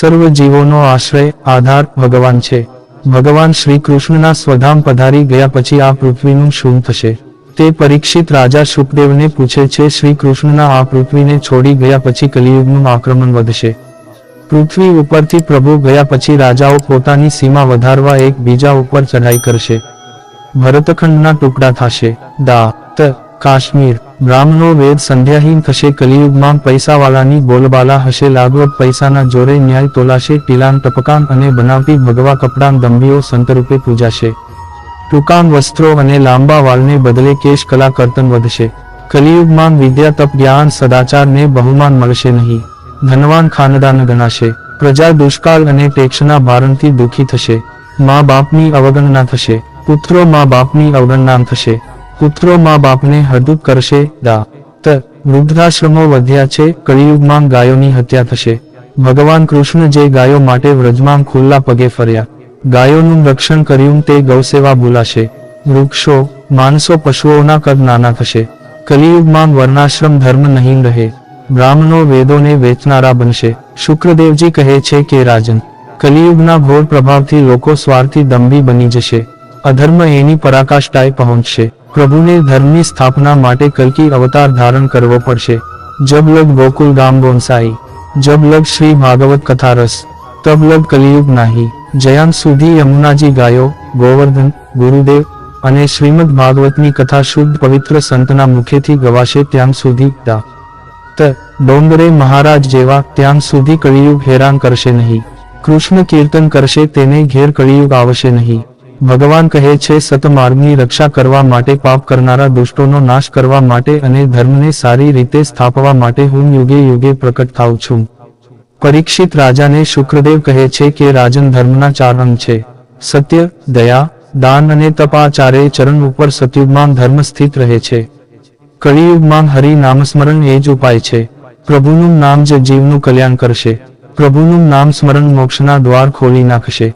સર્વ જીવોનો આશ્રય, આધાર, ભગવાન છે. ભગવાન શ્રી કૃષ્ણના સ્વધામ પધારી ગયા પછી આ પૃથ્વીનું શું થશે? તે પરીક્ષિત રાજા સુખદેવને પૂછે છે શ્રી કૃષ્ણના આ પૃથ્વીને છોડી ગયા પછી કલિયુગનું આક્રમણ વધશે? પૃથ્વી ઉપરથી પ્રભુ ગયા પછી રાજાઓ પોતાની સીમા વધારવા એક બીજા ઉપર ચઢાઈ કરશે. ભરતખંડના ટુકડા થશે. દા, ત કાશ્મીર. બ્રાહ્મણો વેદ સંધ્યાહીન થશે, કલિયુગમાં પૈસાવાળાની બોલબાલા હશે લાગવત પૈસાના જોરે ન્યાય તોલાશે, ટીલાન ટપકાન અને બનાવટી ભગવા કપડાં દંભીઓ સંતરૂપે પૂજાશે. ટૂંકાન વસ્ત્રો અને લાંબા વાળને બદલે કેશ કલા કર્તન વધશે. કલિયુગમાં વિદ્યા તપ જ્ઞાન સદાચારને બહુમાન મળશે નહીં. ધનવાન ખાનદાન ગણાશે. પ્રજા દુષ્કાળ અને ટેક્ષના ભારણથી દુઃખી થશે. મા બાપની અવગણના થશે. પુત્રો મા બાપની અવગણના થશે. પુત્રો મા બાપને હદુપ કરશે, દા. ત. વૃદ્ધાશ્રમો વધ્યા છે, કળિયુગમાં ગાયોની હત્યા થશે. ભગવાન કૃષ્ણ જે ગાયો માટે વ્રજમાં ખુલ્લા પગે ફર્યા. ગાયોનું રક્ષણ કર્યું તે ગૌસેવા બોલાશે વૃક્ષો, માણસો, પશુઓના કદ નાના થશે. કલિયુગમાં વર્ણાશ્રમ ધર્મ નહીં રહે. બ્રાહ્મણો વેદોને વેચનારા બનશે. શુક્રદેવજી કહે છે કે રાજન કલિયુગના ઘોર પ્રભાવથી લોકો સ્વાર્થી દંભી બની જશે. અધર્મ એની પરાકાષ્ઠાએ પહોંચશે. પ્રભુને ધર્મની સ્થાપના માટે કલકી અવતાર ધારણ કરવો પડશે. જબ લગ ગોકુલ ગામ બોનસાઈ જબ લગ શ્રી ભાગવત કથા રસ, તબ લગ કલિયુગ નાહી, જયાન સુધી યમુનાજી ગાયો, ગોવર્ધન, ગુરુદેવ અને શ્રીમદ ભાગવતની કથા શુદ્ધ પવિત્ર સંતના મુખેથી ગવાશે ત્યાં સુધી દા ત. ડોંગરે મહારાજ જેવા ત્યાં સુધી કળિયુગ હેરાન કરશે નહીં. કૃષ્ણ કીર્તન કરશે તેને ઘેર કળિયુગ આવશે નહીં. ભગવાન કહે છે સતમાર્ગની રક્ષા કરવા માટે પાપ કરનારા દુષ્ટોનો નાશ કરવા માટે અને ધર્મને સારી રીતે સ્થાપવા માટે હું યુગે યુગે પ્રકટ થાઉં છું. પરીક્ષિત રાજાને શુક્રદેવ કહે છે કે, રાજન ધર્મના ચાર અંગ છે. સત્ય, દયા, દાન અને તપ ચરણ ઉપર સતયુગમાં ધર્મ સ્થિત રહે છે. કળિયુગમાં હરિ નામસ્મરણ એ જ ઉપાય છે. પ્રભુનું નામ જ જીવનું કલ્યાણ કરશે. પ્રભુનું નામ સ્મરણ મોક્ષના દ્વાર ખોલી નાખશે.